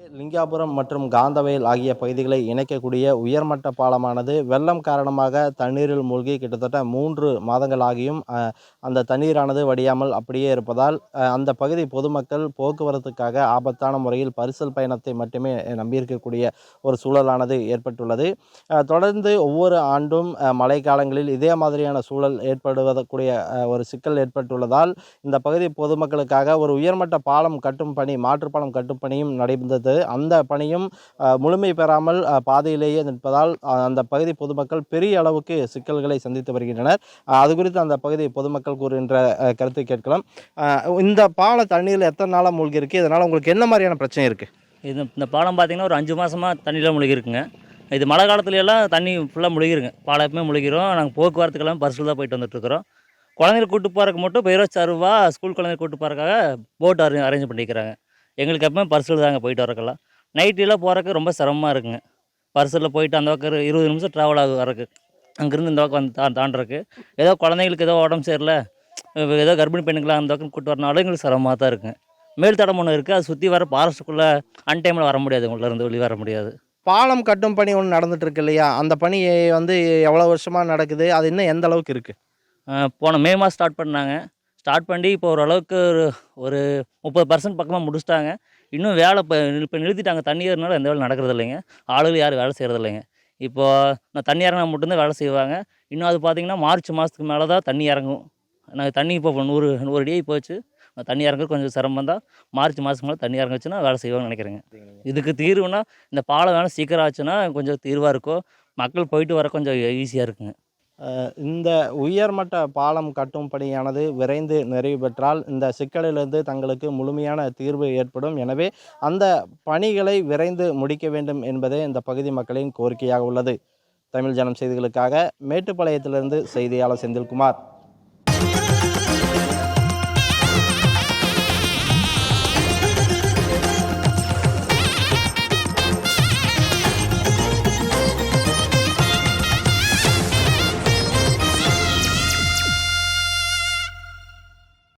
லிங்காபுரம் மற்றும் காந்தவயல் ஆகிய பகுதிகளை இணைக்கக்கூடிய உயர்மட்ட பாலமானது வெள்ளம் காரணமாக தண்ணீரில் மூழ்கி கிட்டத்தட்ட மூன்று மாதங்கள் ஆகியும் அந்த தண்ணீரானது வடியாமல் அப்படியே இருப்பதால் அந்த பகுதி பொதுமக்கள் போக்குவரத்துக்காக ஆபத்தான முறையில் பரிசல் பயணத்தை மட்டுமே நம்பியிருக்கக்கூடிய ஒரு சூழலானது ஏற்பட்டுள்ளது. தொடர்ந்து ஒவ்வொரு ஆண்டும் மழை மழைக்காலங்களில் இதே மாதிரியான சூழல் ஏற்படுவதற்குரிய ஒரு சிக்கல் ஏற்பட்டுள்ளதால் இந்த பகுதி பொதுமக்களுக்காக ஒரு உயர்மட்ட பாலம் கட்டும் பணி மாற்றுப்பாலம் கட்டும் பணியும் நடைபெற்றது. அந்த பணியும் முழுமை பெறாமல் பாதையிலேயே நிற்பதால் அந்த பகுதி பொதுமக்கள் பெரிய அளவுக்கு சிக்கல்களை சந்தித்து வருகின்றனர். அது குறித்து அந்த பகுதி பொதுமக்கள் கூறுகின்ற கருத்தை கேட்கலாம். இந்த பால தண்ணீரில் எத்தனை நாளாக மூழ்கிருக்கு இதனால் உங்களுக்கு என்ன மாதிரியான பிரச்சனை இருக்குது இது இந்த பாலம் பார்த்திங்கன்னா ஒரு அஞ்சு மாதமாக தண்ணியில் முழுகிருக்குங்க இது மழை காலத்துல எல்லாம் தண்ணி ஃபுல்லாக முழுகிருங்க. பாலம் எப்பவுமே முழுகிறோம் நாங்கள் போக்குவரத்துக்கெல்லாம் பஸ்ஸில் தான் போயிட்டு வந்துட்டுருக்குறோம். குழந்தைகளை கூட்டு போகிறக்கு மட்டும் பெயரோ சருவா ஸ்கூல் குழந்தைங்க கூட்டு போகிறக்காக போட் அரேஞ்ச் அரேஞ்ச் பண்ணிக்கிறாங்க. எங்களுக்கு எப்பவுமே பர்சல் தாங்க போயிட்டு வரக்கெல்லாம் நைட்டிலாம் போகிறக்கு ரொம்ப சிரமமாக இருக்குங்க. பர்சலில் போயிட்டு அந்த பக்கம் இரு- இருபது நிமிஷம் ட்ராவல் ஆகும் வரக்கு அங்கேருந்து இந்த பக்கம் வந்து தா தாண்டறக்கு ஏதோ குழந்தைங்களுக்கு ஏதோ உடம்பு சரியில்லை. ஏதோ கர்ப்பிணி பெண்ணுக்கெலாம் அந்த பக்கம் கூட்டு வரனாலும் எங்களுக்கு சிரமமாக தான் இருக்குங்க. மேல் தடம் ஒன்று இருக்குது அது சுற்றி வர ஃபாரஸ்ட்டுக்குள்ளே அன்டைமில் வர முடியாது. உள்ளேருந்து வெளியே வர முடியாது. பாலம் கட்டும் பணி ஒன்று நடந்துட்டு இருக்கு இல்லையா? அந்த பணி வந்து எவ்வளோ வருஷமாக நடக்குது? அது இன்னும் எந்த அளவுக்கு இருக்குது போன மே மாதம் ஸ்டார்ட் பண்ணாங்க. ஸ்டார்ட் பண்ணி இப்போ ஓரளவுக்கு ஒரு ஒரு முப்பது பர்சன்ட் பக்கமாக முடிச்சிட்டாங்க. இன்னும் வேலை இப்போ இப்போ நிறுத்திட்டாங்க. தண்ணி எந்த வேலை நடக்கிறது இல்லைங்க ஆளுகள் யாரும் வேலை செய்கிறது இல்லைங்க இப்போ நான் தண்ணி இறங்கினா மட்டும்தான் வேலை செய்வாங்க. இன்னும் அது பார்த்தீங்கன்னா மார்ச் மாதத்துக்கு மேலே தான் தண்ணி இறங்கும். நாங்கள் தண்ணி இப்போ நூறு நூறு அடி போச்சு. தண்ணி இறங்குறது கொஞ்சம் சிரமம் தான். மார்ச் மாதத்துக்கு மேலே தண்ணி இறங்குச்சுன்னா வேலை செய்வாங்கன்னு நினைக்கிறேங்க. இதுக்கு தீர்வுனா இந்த பாலம் வேணும் சீக்கிரம் ஆச்சுன்னா கொஞ்சம் தீர்வாக இருக்கும். மக்கள் போயிட்டு வர கொஞ்சம் ஈஸியாக இருக்குங்க. இந்த உயர்மட்ட பாலம் கட்டும் பணியானது விரைந்து நிறைவு பெற்றால் இந்த சிக்கலிலிருந்து தங்களுக்கு முழுமையான தீர்வு ஏற்படும். எனவே அந்த பணிகளை விரைந்து முடிக்க வேண்டும் என்பதே இந்த பகுதி மக்களின் கோரிக்கையாக உள்ளது. தமிழ் ஜனம் செய்திகளுக்காக மேட்டுப்பாளையத்திலிருந்து செய்தியாளர் செந்தில்குமார்.